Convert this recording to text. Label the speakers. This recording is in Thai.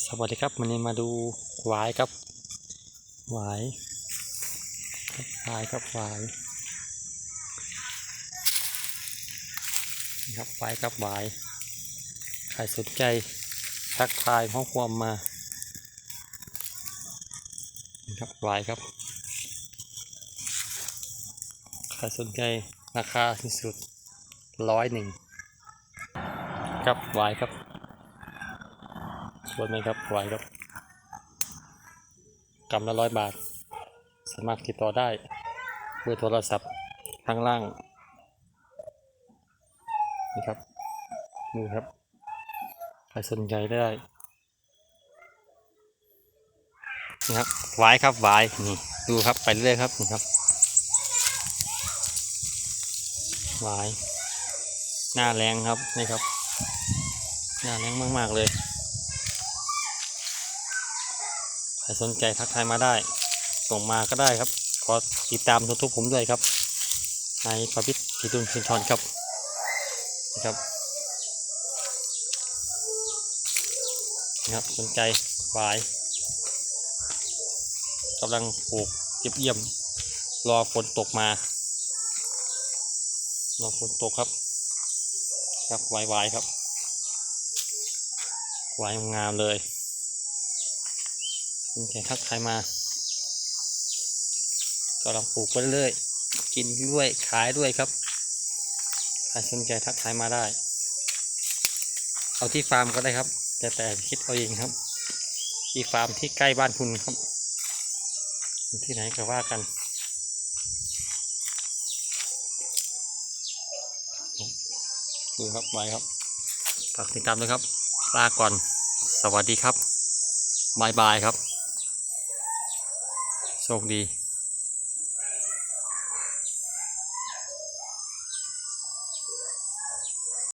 Speaker 1: สวัสดีครับวันนี้มาดูหวายครับหวายครับหวายครับหวายนี่ครับหวายครับหวายใครสนใจทักทายข้อความมานะครับหวายครับใครสนใจราคาที่สุดร้อยหนึ่งครับหวายครับ สวยไหมครับไหวครับกำละร้อยบาทสามารถติดต่อได้ เบอร์โทรศัพท์ข้างล่างนี่ครับนี่ครับใครสนใจได้นี่ครับหวายครับหวายนี่ดูครับไปเรื่อยครับนี่ครับหวายหน้าแรงครับนี่ครับหน้าแรงมาก ๆ เลย ใครสนใจทักทายมาได้ ส่งมาก็ได้ครับ ขอติดตามทุกทุกผมด้วยครับในประพิษทิตุนชินชอนครับนะครับนะครับสนใจฝายกำลังปลูกเก็บเยี่ยม รอฝนตกมา รอฝนตกครับ ครับวายวายครับวายงามเลย คุณแขกทักทายมากำลังปลูกไปเรื่อยกินด้วยขายด้วยครับใครสนใจทักทายมาได้ เอาที่ฟาร์มก็ได้ครับ แต่แต่คิดเอาเองครับ ที่ฟาร์มที่ใกล้บ้านคุณครับ ที่ไหนก็ว่ากันดูครับไว้ครับฝากติดตามด้วยครับลาก่อน สวัสดีครับบายบายครับ โชคดี